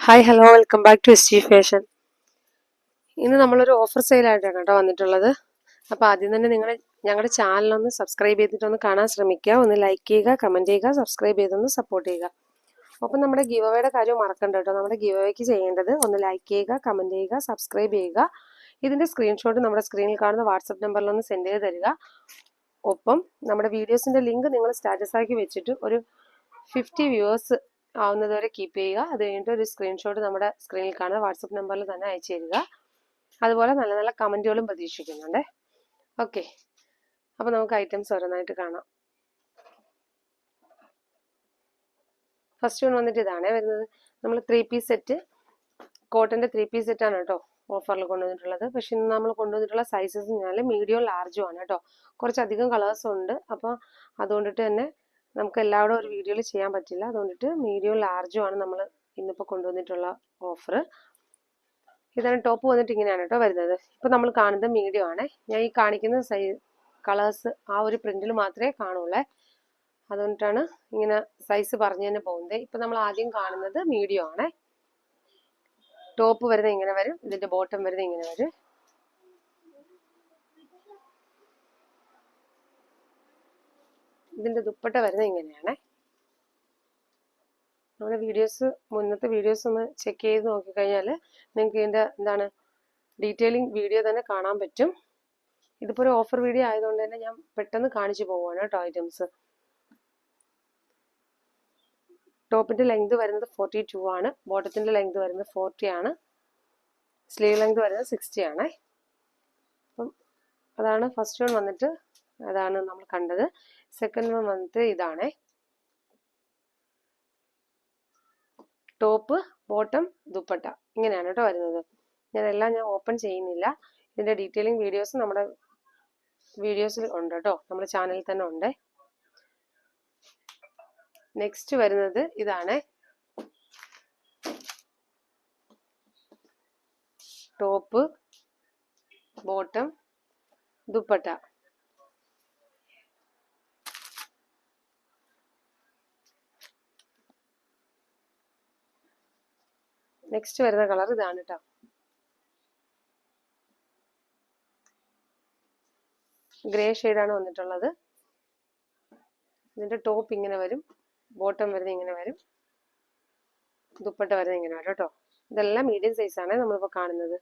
Hi hello welcome back to S G fashion ഇന്ന് നമ്മളൊരു offer സെയിലായിട്ടാണ് കേട്ടോ വന്നിട്ടുള്ളത്. അപ്പോൾ ആദ്യം തന്നെ നിങ്ങൾ ഞങ്ങളുടെ ചാനലൊന്ന് സബ്സ്ക്രൈബ് ചെയ്തിട്ടൊന്ന് കാണാൻ ശ്രമിക്കുക. ഒന്ന് ലൈക്ക് ചെയ്യുക കമന്റ് ചെയ്യുക സബ്സ്ക്രൈബ് ചെയ്തൊന്ന് സപ്പോർട്ട് ചെയ്യുക. അപ്പം നമ്മുടെ ഗിവ് അവയുടെ കാര്യം മറക്കണ്ട കേട്ടോ. നമ്മുടെ ഗിവ് അവയ്ക്ക് ചെയ്യേണ്ടത് ഒന്ന് ലൈക്ക് ചെയ്യുക കമന്റ് ചെയ്യുക സബ്സ്ക്രൈബ് ചെയ്യുക. ഇതിന്റെ സ്ക്രീൻഷോട്ട് നമ്മുടെ സ്ക്രീനിൽ കാണുന്ന വാട്സപ്പ് നമ്പറിലൊന്ന് സെൻഡ് ചെയ്ത് തരിക. ഒപ്പം നമ്മുടെ വീഡിയോസിന്റെ ലിങ്ക് നിങ്ങൾ സ്റ്റാറ്റസാക്കി വെച്ചിട്ട് ഒരു ഫിഫ്റ്റി വ്യൂവേഴ്സ് ആവുന്നത് വരെ കീപ്പ് ചെയ്യുക. അത് കഴിഞ്ഞിട്ട് ഒരു സ്ക്രീൻഷോട്ട് നമ്മുടെ സ്ക്രീനിൽ കാണുന്ന വാട്സപ്പ് നമ്പറിൽ തന്നെ അയച്ചു തരിക. അതുപോലെ നല്ല നല്ല കമന്റുകളും പ്രതീക്ഷിക്കുന്നുണ്ട്. ഓക്കെ അപ്പോൾ നമുക്ക് ഐറ്റംസ് ഓരോന്നായിട്ട് കാണാം. ഫസ്റ്റ് വൺ വന്നിട്ട് ഇതാണേ. വരുന്നത് നമ്മൾ ത്രീ പീസ് സെറ്റ് കോട്ടന്റെ ത്രീ പീസ് സെറ്റാണ് കേട്ടോ ഓഫറിൽ കൊണ്ടുവന്നിട്ടുള്ളത്. പക്ഷെ ഇന്ന് നമ്മൾ കൊണ്ടുവന്നിട്ടുള്ള സൈസസ് ഞാൻ മീഡിയം ലാർജും ആണ് കേട്ടോ. കുറച്ചധികം കളേഴ്സും ഉണ്ട്. അപ്പോൾ അതുകൊണ്ടിട്ട് തന്നെ നമുക്ക് എല്ലാവരും ഒരു വീഡിയോയിൽ ചെയ്യാൻ പറ്റില്ല. അതുകൊണ്ടിട്ട് മീഡിയം ലാർജും ആണ് നമ്മൾ ഇന്നിപ്പോൾ കൊണ്ടുവന്നിട്ടുള്ള ഓഫർ ഇതാണ് ടോപ്പ് വന്നിട്ട് ഇങ്ങനെയാണ് കേട്ടോ വരുന്നത്. ഇപ്പം നമ്മൾ കാണുന്നത് മീഡിയം ആണ്. ഞാൻ ഈ കാണിക്കുന്ന സൈ കളേഴ്സ് ആ ഒരു പ്രിന്റിൽ മാത്രമേ കാണുള്ളേ. അതുകൊണ്ടിട്ടാണ് ഇങ്ങനെ സൈസ് പറഞ്ഞു തന്നെ പോകുന്നത്. ഇപ്പം നമ്മൾ ആദ്യം കാണുന്നത് മീഡിയം ആണ്. ടോപ്പ് വരുന്നത് ഇങ്ങനെ വരും. ഇതിന്റെ ബോട്ടം വരുന്നത് ഇങ്ങനെ വരും. ഇതിന്റെ ദുപ്പട്ട വരുന്നത് ഇങ്ങനെയാണ്. നമ്മുടെ വീഡിയോസ് മുന്നത്തെ വീഡിയോസ് ഒന്ന് ചെക്ക് ചെയ്ത് നോക്കിക്കഴിഞ്ഞാൽ നിങ്ങൾക്ക് ഇതിന്റെ എന്താണ് ഡീറ്റെയിലിംഗ് വീഡിയോ തന്നെ കാണാൻ പറ്റും. ഇതിപ്പോൾ ഒരു ഓഫർ വീഡിയോ ആയതുകൊണ്ട് തന്നെ ഞാൻ പെട്ടെന്ന് കാണിച്ചു പോവുകയാണ് കേട്ടോ ഐറ്റംസ് ടോപ്പിന്റെ ലെങ്ത് വരുന്നത് ഫോർട്ടി ടു ആണ് ബോട്ടത്തിന്റെ ലെങ്ത് വരുന്നത് ഫോർട്ടി ആണ്. സ്ലീവ് ലെങ്ത് വരുന്നത് സിക്സ്റ്റി ആണ്. അപ്പം അതാണ് ഫസ്റ്റ് വൺ വന്നിട്ട് അതാണ് നമ്മൾ കണ്ടത്. സെക്കൻഡ് മന്ത് ഇതാണ്. Top bottom dupatta. ഇങ്ങനെയാണ് കേട്ടോ വരുന്നത്. ഞാനെല്ലാം ഞാൻ ഓപ്പൺ ചെയ്യുന്നില്ല. ഇതിന്റെ ഡീറ്റെയിലിംഗ് വീഡിയോസ് നമ്മുടെ വീഡിയോസിൽ ഉണ്ട് കേട്ടോ നമ്മുടെ ചാനലിൽ തന്നെ ഉണ്ട്. നെക്സ്റ്റ് വരുന്നത് ഇതാണ്. Top bottom dupatta. നെക്സ്റ്റ് വരുന്ന കളർ ഇതാണ് കേട്ടോ ഗ്രേ ഷെയ്ഡാണ് വന്നിട്ടുള്ളത്. ഇതിന്റെ ടോപ്പ് ഇങ്ങനെ വരും. ബോട്ടം വരുന്നത് ഇങ്ങനെ വരും. ദുപ്പട്ട വരുന്നത് ഇങ്ങനെ വരും കേട്ടോ ഇതെല്ലാം മീഡിയം സൈസ് ആണ് നമ്മളിപ്പോൾ കാണുന്നത്.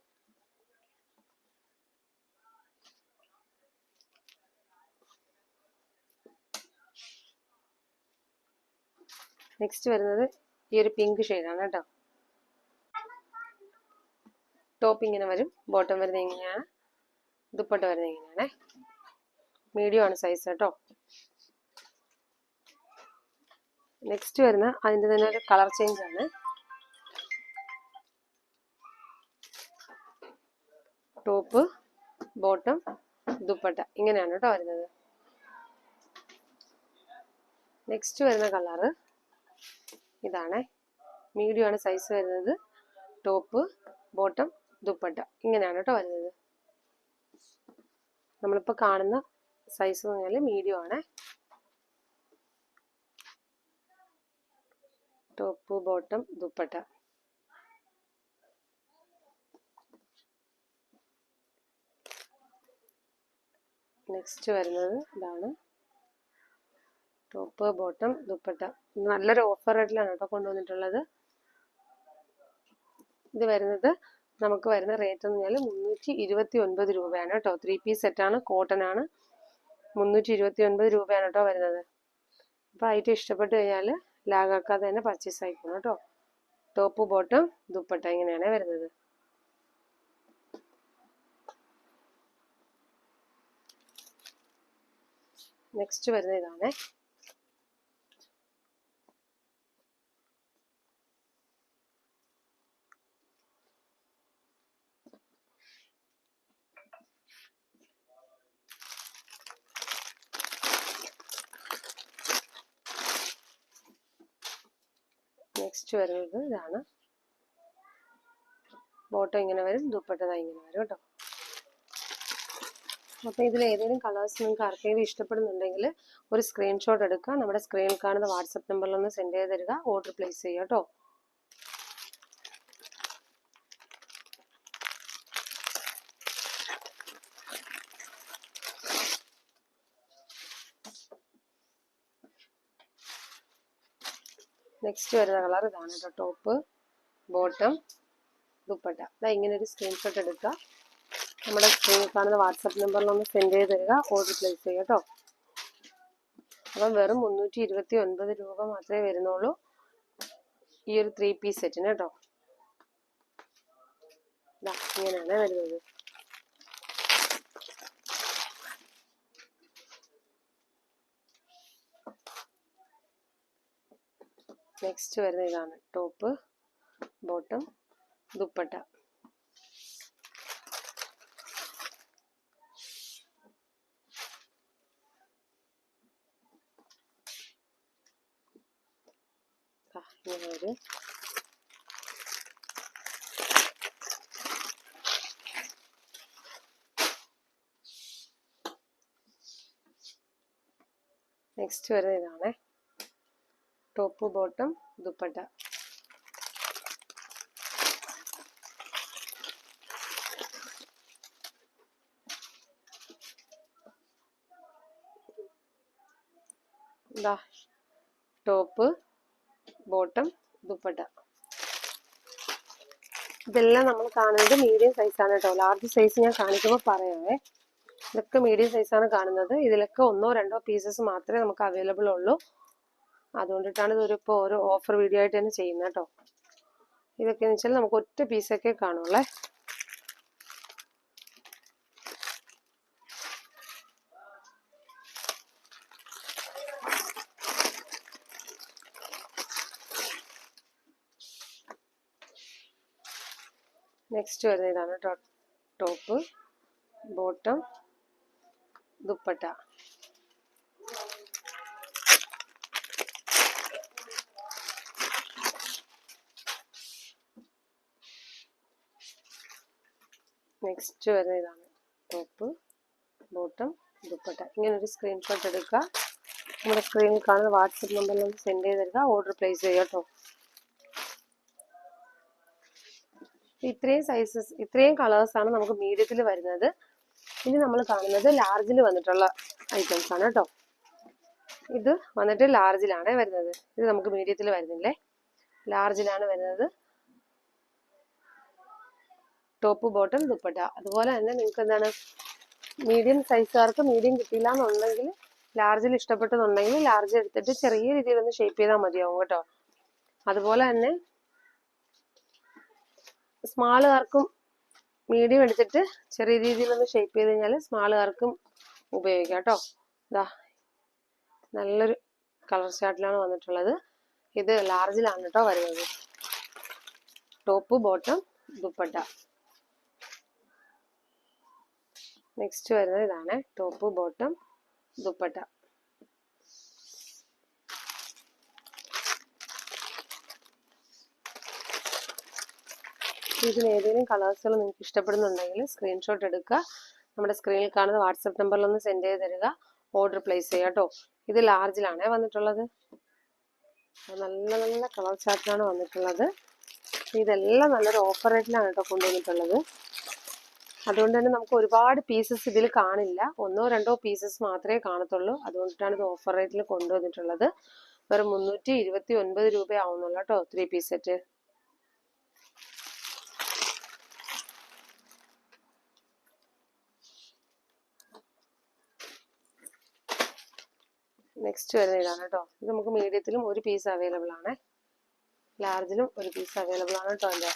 നെക്സ്റ്റ് വരുന്നത് ഈ ഒരു പിങ്ക് ഷെയ്ഡാണ് കേട്ടോ ടോപ്പ് ഇങ്ങനെ വരും. ബോട്ടം വരുന്നത് ഇങ്ങനെയാണ് ദുപ്പട്ട വരുന്നത് ഇങ്ങനെയാണേ മീഡിയം ആണ് സൈസ് കേട്ടോ. നെക്സ്റ്റ് വരുന്ന അതിന്റെ തന്നെ ഒരു കളർ ചേഞ്ച് ആണ്. Top bottom dupatta. ഇങ്ങനെയാണ് കേട്ടോ വരുന്നത്. നെക്സ്റ്റ് വരുന്ന കളറ് ഇതാണ്. ആണ് സൈസ് വരുന്നത്. Top bottom dupatta. ഇങ്ങനെയാണ് കേട്ടോ വരുന്നത്. നമ്മളിപ്പോൾ കാണുന്ന സൈസ് എന്ന് പറഞ്ഞാൽ മീഡിയം ആണ്. Top bottom dupatta. നെക്സ്റ്റ് വരുന്നത് ഇതാണ്. Top bottom dupatta. നല്ലൊരു ഓഫർ റേറ്റിലാണ് കേട്ടോ കൊണ്ടുവന്നിട്ടുള്ളത്. ഇത് വരുന്നത് നമുക്ക് വരുന്ന റേറ്റ് എന്ന് പറഞ്ഞാൽ മുന്നൂറ്റി ഇരുപത്തി ഒൻപത് രൂപയാണ് കേട്ടോ. ത്രീ പീസ് സെറ്റാണ് കോട്ടൺ ആണ് മുന്നൂറ്റി ഇരുപത്തി ഒൻപത് രൂപയാണ് കേട്ടോ വരുന്നത്. അപ്പോൾ ഐറ്റം ഇഷ്ടപ്പെട്ട് കഴിഞ്ഞാൽ ലാഗാക്കാതെ തന്നെ പർച്ചേസ് ആയിക്കോണം കേട്ടോ. ടോപ്പ് ബോട്ടം ദുപ്പട്ട ഇങ്ങനെയാണ് വരുന്നത്. നെക്സ്റ്റ് വരുന്ന ഇതാണ്. നെക്സ്റ്റ് വരുന്നത് ഇതാണ്. ബോട്ടം ഇങ്ങനെ വരും ദുപ്പട്ട ഇങ്ങനെ വരും കേട്ടോ. അപ്പോൾ ഇതിൽ ഏതെങ്കിലും കളേഴ്സ് നിങ്ങൾക്ക് ആർക്കെങ്കിലും ഇഷ്ടപ്പെടുന്നുണ്ടെങ്കിൽ ഒരു സ്ക്രീൻഷോട്ട് എടുക്കുക. നമ്മുടെ സ്ക്രീനിൽ കാണുന്ന വാട്സപ്പ് നമ്പറിലൊന്ന് സെൻഡ് ചെയ്ത് തരിക. ഓർഡർ പ്ലേസ് ചെയ്യുക കേട്ടോ. നെക്സ്റ്റ് വരുന്ന കളർ ഇതാണ് കേട്ടോ ടോപ്പ് ബോട്ടം ദുപ്പട്ട. ഇതാ ഇങ്ങനെ ഒരു സ്ക്രീൻഷോട്ട് എടുക്കുക നമ്മുടെ സ്ക്രീനിൽ കാണുന്ന വാട്സപ്പ് നമ്പറിൽ ഒന്ന് സെൻഡ് ചെയ്ത് തരിക. ഓർഡർ പ്ലേസ് ചെയ്യുക കേട്ടോ അപ്പം വെറും മുന്നൂറ്റി ഇരുപത്തി ഒൻപത് രൂപ മാത്രമേ വരുന്നുള്ളൂ. ഈ ഒരു ത്രീ പീസ് സെറ്റിന് കേട്ടോ ഇതാ ഇങ്ങനെയാണ് വരുന്നത്. നെക്സ്റ്റ് വരുന്ന ഇതാണ്. Top bottom dupatta. ഇങ്ങനെ നെക്സ്റ്റ് വരുന്ന ഇതാണ്. Top bottom dupatta top bottom dupatta ഇതെല്ലാം നമ്മൾ കാണുന്നത് മീഡിയം സൈസാണ് കേട്ടോ. ലാർജ് സൈസ് ഞാൻ കാണിക്കുമ്പോൾ പറയാവേ. ഇതൊക്കെ മീഡിയം സൈസാണ് കാണുന്നത്. ഇതിലൊക്കെ ഒന്നോ രണ്ടോ പീസസ് മാത്രമേ നമുക്ക് അവൈലബിൾ ഉള്ളൂ. അതുകൊണ്ടിട്ടാണ് ഇതൊരു ഇപ്പോൾ ഒരു ഓഫർ വീഡിയോ ആയിട്ട് തന്നെ ചെയ്യുന്നത് കേട്ടോ. ഇതൊക്കെ എന്ന് വെച്ചാൽ നമുക്ക് ഒറ്റ പീസൊക്കെ കാണുള്ളേ. നെക്സ്റ്റ് വരുന്ന ഇതാണ് ടോപ്പ് ബോട്ടം ദുപ്പട്ട. നെക്സ്റ്റ് വരുന്ന ഇതാണ് ടോപ്പ് ബോട്ടം ദുപ്പട്ട. ഇങ്ങനെ ഒരു സ്ക്രീൻഷോട്ട് എടുക്കുക. നമ്മുടെ സ്ക്രീനിൽ കാണുന്ന വാട്സപ്പ് നമ്പറിൽ ഒന്ന് സെൻഡ് ചെയ്ത് തരിക ഓർഡർ പ്ലേസ് ചെയ്യുക കേട്ടോ. ഇത്രയും സൈസസ് ഇത്രയും കളേഴ്സാണ് നമുക്ക് മീഡിയത്തിൽ വരുന്നത്. ഇനി നമ്മൾ കാണുന്നത് ലാർജിൽ വന്നിട്ടുള്ള ഐറ്റംസ് ആണ് കേട്ടോ. ഇത് വന്നിട്ട് ലാർജിലാണ് വരുന്നത്. ഇത് നമുക്ക് മീഡിയത്തിൽ വരുന്നില്ലേ? ലാർജിലാണ് വരുന്നത്. Top bottom dupatta. അതുപോലെ തന്നെ നിങ്ങൾക്ക് എന്താണ് മീഡിയം സൈസുകാർക്ക് മീഡിയം കിട്ടിയില്ല എന്നുണ്ടെങ്കിൽ ലാർജിൽ ഇഷ്ടപ്പെട്ടെന്നുണ്ടെങ്കിൽ ലാർജ് എടുത്തിട്ട് ചെറിയ രീതിയിൽ ഒന്ന് ഷേപ്പ് ചെയ്താൽ മതിയാവും കേട്ടോ. അതുപോലെ തന്നെ സ്മാളുകാർക്കും മീഡിയം എടുത്തിട്ട് ചെറിയ രീതിയിൽ ഒന്ന് ഷേപ്പ് ചെയ്ത് കഴിഞ്ഞാൽ സ്മാളുകാർക്കും ഉപയോഗിക്കാം കേട്ടോ. ഇതാ നല്ലൊരു കളർ ചാർട്ടിലാണ് വന്നിട്ടുള്ളത്. ഇത് ലാർജിലാണ് കേട്ടോ വരുന്നത്. Top bottom dupatta. നെക്സ്റ്റ് വരുന്നത് ഇതാണ്. Top bottom dupatta. ഇതിൽ ഏതെങ്കിലും കളേഴ്സുകൾ നിങ്ങൾക്ക് ഇഷ്ടപ്പെടുന്നുണ്ടെങ്കിൽ സ്ക്രീൻഷോട്ട് എടുക്കുക. നമ്മുടെ സ്ക്രീനിൽ കാണുന്ന വാട്സപ്പ് നമ്പറിലൊന്ന് സെൻഡ് ചെയ്ത് തരിക. ഓർഡർ പ്ലേസ് ചെയ്യുക കേട്ടോ ഇത് ലാർജിലാണേ വന്നിട്ടുള്ളത്. നല്ല നല്ല കളർ ചാർട്ടിലാണ് വന്നിട്ടുള്ളത്. ഇതെല്ലാം നല്ലൊരു ഓഫർ റേറ്റിലാണ് കേട്ടോ കൊണ്ടുവന്നിട്ടുള്ളത്. അതുകൊണ്ട് തന്നെ നമുക്ക് ഒരുപാട് പീസസ് ഇതിൽ കാണില്ല. ഒന്നോ രണ്ടോ പീസസ് മാത്രമേ കാണത്തുള്ളൂ. അതുകൊണ്ടിട്ടാണ് ഇത് ഓഫർ റേറ്റിൽ കൊണ്ടുവന്നിട്ടുള്ളത്. വെറും മുന്നൂറ്റി ഇരുപത്തി ഒൻപത് രൂപ ആവുന്നുള്ളൂ കേട്ടോ ത്രീ പീസ് സെറ്റ് നെക്സ്റ്റ് വരുന്ന ഇതാണ് കേട്ടോ. ഇത് നമുക്ക് മീഡിയത്തിലും ഒരു പീസ് അവൈലബിൾ ആണ്. ലാർജിലും ഒരു പീസ് അവൈലബിൾ ആണ് കേട്ടോ എന്റെ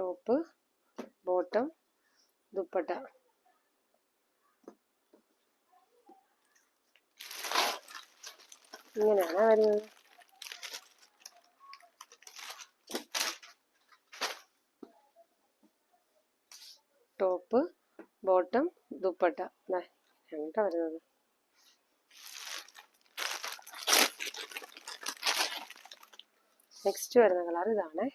ടോപ്പ് ബോട്ടം ദുപ്പട്ട. ഇങ്ങനെയാണ് വരുന്നത്. Top bottom dupatta. ദാ വരുന്നത്. നെക്സ്റ്റ് വരുന്ന കളർ ഇതാണ്.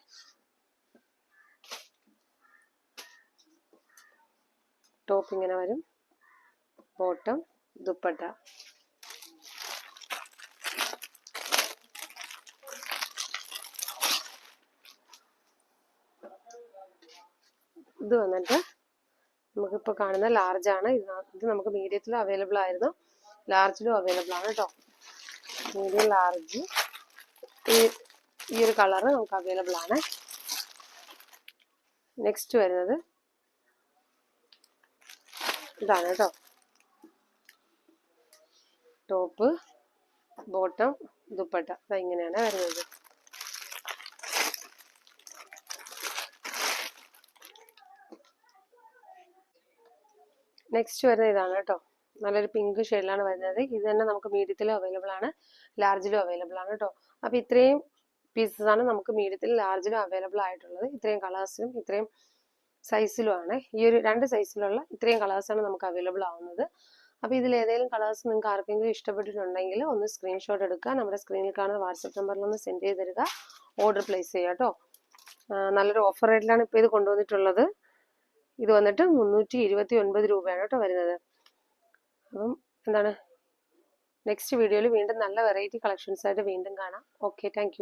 ടോപ്പ് ഇങ്ങനെ വരും. ബോട്ടം ദുപ്പട്ട. ഇത് വന്നിട്ട് നമുക്കിപ്പോൾ കാണുന്ന ലാർജാണ് ഇത് ഇത് നമുക്ക് മീഡിയത്തിലും അവൈലബിൾ ആയിരുന്നു. ലാർജിലും അവൈലബിൾ ആണ് കേട്ടോ മീഡിയം ലാർജ് ഈ ഈ ഒരു കളറ് നമുക്ക് അവൈലബിൾ ആണ്. നെക്സ്റ്റ് വരുന്നത് ഇതാണ് കേട്ടോ ടോപ്പ് ബോട്ടം ദുപ്പട്ട. അതാ ഇങ്ങനെയാണ് വരുന്നത്. നെക്സ്റ്റ് വരുന്നത് ഇതാണ് കേട്ടോ നല്ലൊരു പിങ്ക് ഷെയ്ഡിലാണ് വരുന്നത്. ഇത് തന്നെ നമുക്ക് മീഡിയത്തിലും അവൈലബിൾ ആണ്. ലാർജിലും അവൈലബിൾ ആണ് കേട്ടോ അപ്പോൾ ഇത്രയും പീസസ് ആണ് നമുക്ക് മീഡിയത്തിൽ ലാർജിലും അവൈലബിൾ ആയിട്ടുള്ളത്. ഇത്രയും കളേഴ്സിലും ഇത്രയും സൈസിലുമാണ് ഈ ഒരു രണ്ട് സൈസിലുള്ള ഇത്രയും കളേഴ്സാണ് നമുക്ക് അവൈലബിൾ ആവുന്നത്. അപ്പോൾ ഇതിൽ ഏതെങ്കിലും കളേഴ്സ് നിങ്ങൾക്ക് ആർക്കെങ്കിലും ഇഷ്ടപ്പെട്ടിട്ടുണ്ടെങ്കിൽ ഒന്ന് സ്ക്രീൻഷോട്ട് എടുക്കുക. നമ്മുടെ സ്ക്രീനിൽ കാണുന്ന വാട്സപ്പ് നമ്പറിൽ സെൻഡ് ചെയ്ത് തരിക. ഓർഡർ പ്ലേസ് ചെയ്യുക കേട്ടോ. നല്ലൊരു ഓഫർ റേറ്റിലാണ് ഇപ്പോൾ ഇത് കൊണ്ടുവന്നിട്ടുള്ളത്. ഇത് വന്നിട്ട് മുന്നൂറ്റി ഇരുപത്തി ഒൻപത് രൂപയാണ് കേട്ടോ വരുന്നത്. അപ്പം എന്താണ്? നെക്സ്റ്റ് വീഡിയോയിൽ വീണ്ടും നല്ല വെറൈറ്റി കളക്ഷൻസ് ആയിട്ട് വീണ്ടും കാണാം. Okay thank